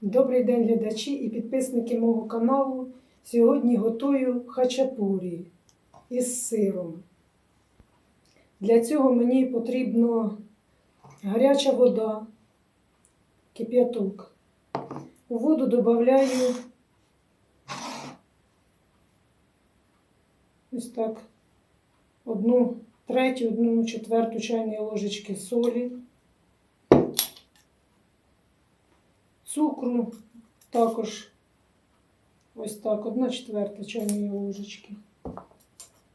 Добрий день, глядачі і підписники мого каналу. Сьогодні готую хачапурі із сиром. Для цього мені потрібно гаряча вода, кип'яток. У воду додаю ось так одну третю, одну четверту чайної ложечки солі. Цукру також ось так, одна четверта чайної ложечки.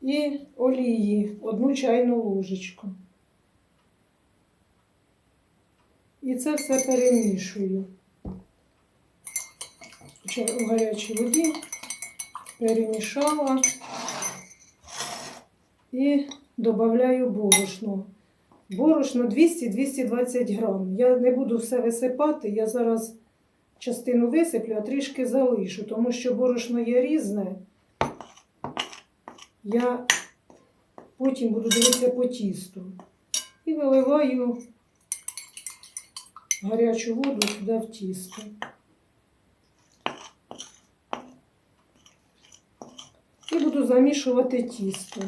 І олії одну чайну ложечку. І це все перемішую. В гарячій воді перемішала і додаю борошно. Борошно 200-220 грам. Я не буду все висипати, я зараз частину висиплю, а трішки залишу, тому що борошно є різне. Я потім буду дивитися по тісту. І виливаю гарячу воду туди в тісто. І буду замішувати тісто.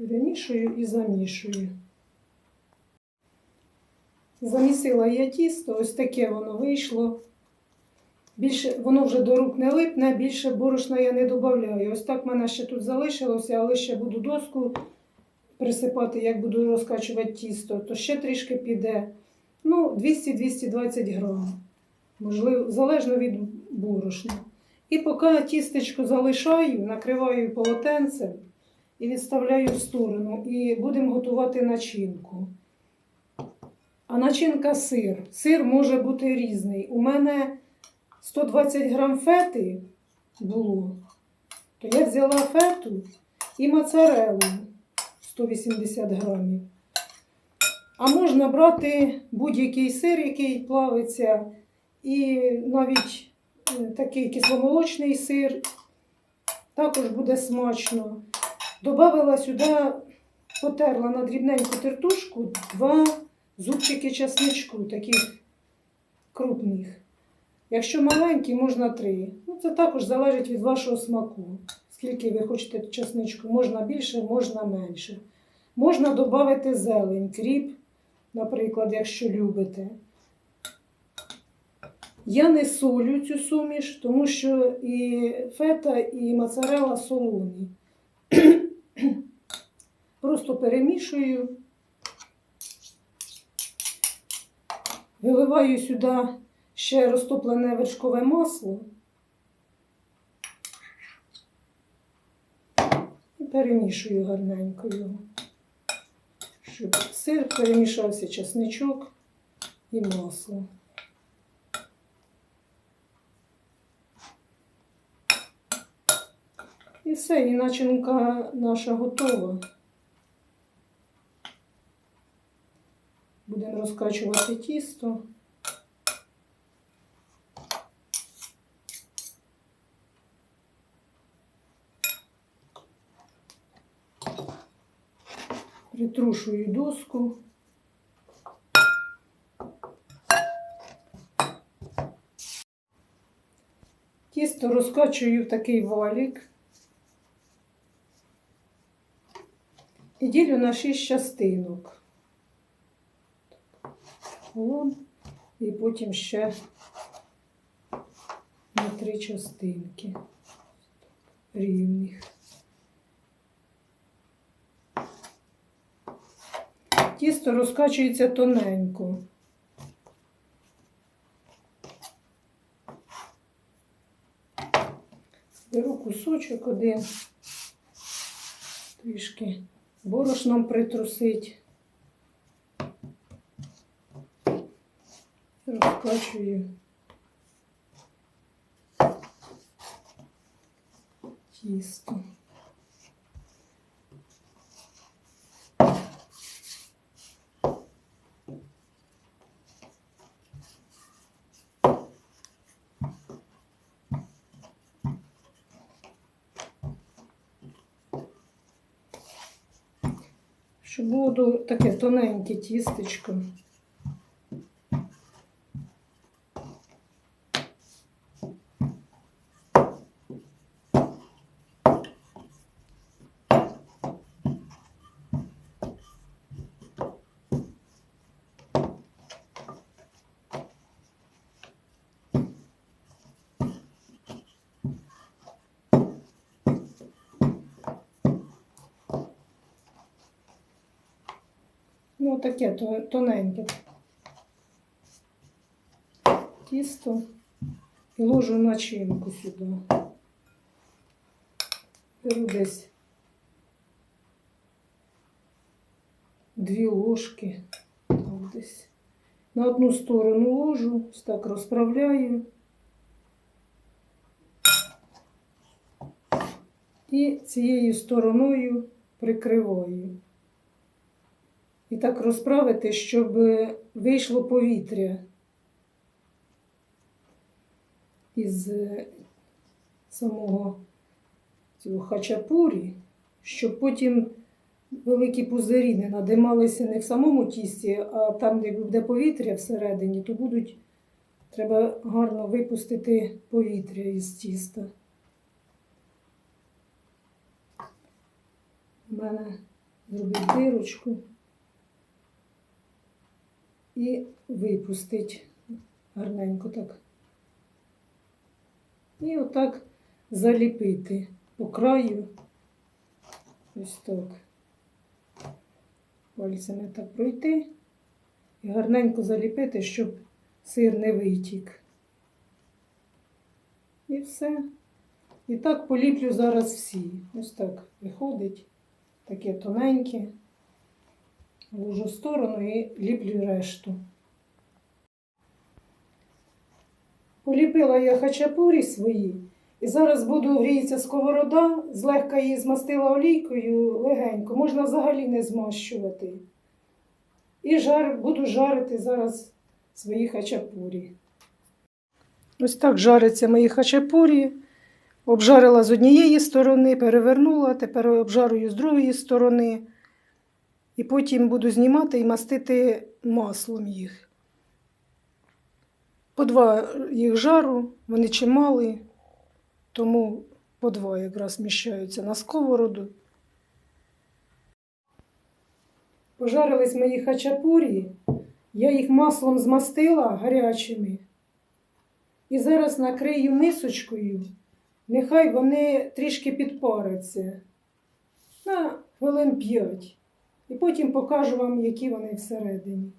Перемішую і замішую. Замісила я тісто, ось таке воно вийшло. Більше, воно вже до рук не липне, більше борошна я не додаю. Ось так в мене ще тут залишилося, але ще буду доску присипати, як буду розкачувати тісто, то ще трішки піде. Ну, 200-220 грам. Можливо, залежно від борошна. І поки тістечко залишаю, накриваю полотенцем і відставляю в сторону. І будемо готувати начинку. А начинка сир. Сир може бути різний. У мене 120 грам фети було, то я взяла фету і моцарелу 180 грамів. А можна брати будь-який сир, який плавиться, і навіть е, такий кисломолочний сир також буде смачно. Добавила сюди, потерла на дрібненьку тертушку два зубчики часничку, таких крупних. Якщо маленькі, можна три. Ну, це також залежить від вашого смаку. Скільки ви хочете часничку, можна більше, можна менше. Можна додати зелень, кріп, наприклад, якщо любите. Я не солю цю суміш, тому що і фета, і моцарелла солоні. Просто перемішую, виливаю сюди ще розтоплене вершкове масло і перемішую гарненько його, щоб сир перемішався чесничок і масло. І все, і начинка наша готова. Будемо розкачувати тісто. Притрушую доску. Тісто розкачую в такий валік. І ділю на 6 частинок. Вон. І потім ще на три частинки рівних. Тісто розкачується тоненько. Беру кусочок один, трішки борошном притрусить. Розкачую тісто. Щоб було таке тоненьке тістечко. Таке тоненьке. Тісто і ложу начинку сюди. Беру десь дві ложки. Так, десь. На одну сторону ложу, ось так розправляю. І цією стороною прикриваю. І так розправити, щоб вийшло повітря із е, самого цього хачапурі, щоб потім великі пузирі не надималися не в самому тісті, а там, де буде повітря всередині, то будуть, треба гарно випустити повітря із тіста. У мене зробить дирочку і випустить гарненько так. І отак заліпити по краю. Ось так. Пальцями так пройти і гарненько заліпити, щоб сир не витік. І все. І так поліплю зараз всі. Ось так виходить. Таке тоненьке. Ложу в сторону і ліплю решту. Поліпила я хачапурі свої. І зараз буду гріється сковорода, злегка її змастила олійкою легенько, можна взагалі не змащувати. І жар, буду жарити зараз свої хачапурі. Ось так жаряться мої хачапурі. Обжарила з однієї сторони, перевернула, тепер обжарую з другої сторони. І потім буду знімати і мастити маслом їх. По два їх жару, вони чималі, тому по два якраз вміщаються на сковороду. Пожарились мої хачапурі, я їх маслом змастила гарячими. І зараз накрию мисочкою, нехай вони трішки підпаряться на хвилин 5. І потім покажу вам, які вони всередині.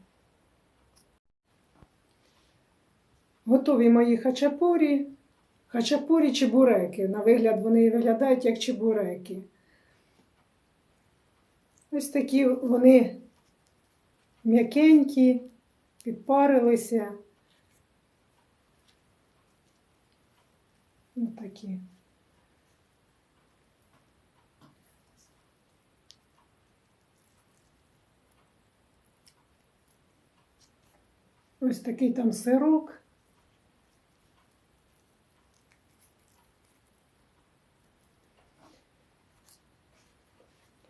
Готові мої хачапурі. Хачапурі чебуреки. На вигляд вони виглядають як чебуреки. Ось такі вони м'якенькі, підпарилися. Ось такі. Ось такий там сирок.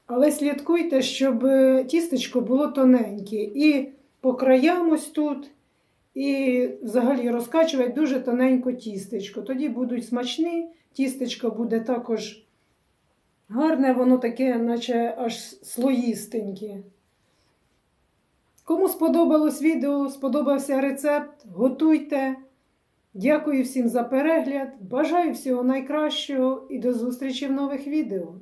Але слідкуйте, щоб е, тістечко було тоненьке. І по краям ось тут, і взагалі розкачувати дуже тоненько тістечко. Тоді будуть смачні, тістечко буде також гарне, воно таке, наче аж слоїстеньке. Кому сподобалось відео, сподобався рецепт, готуйте. Дякую всім за перегляд. Бажаю всього найкращого і до зустрічі в нових відео.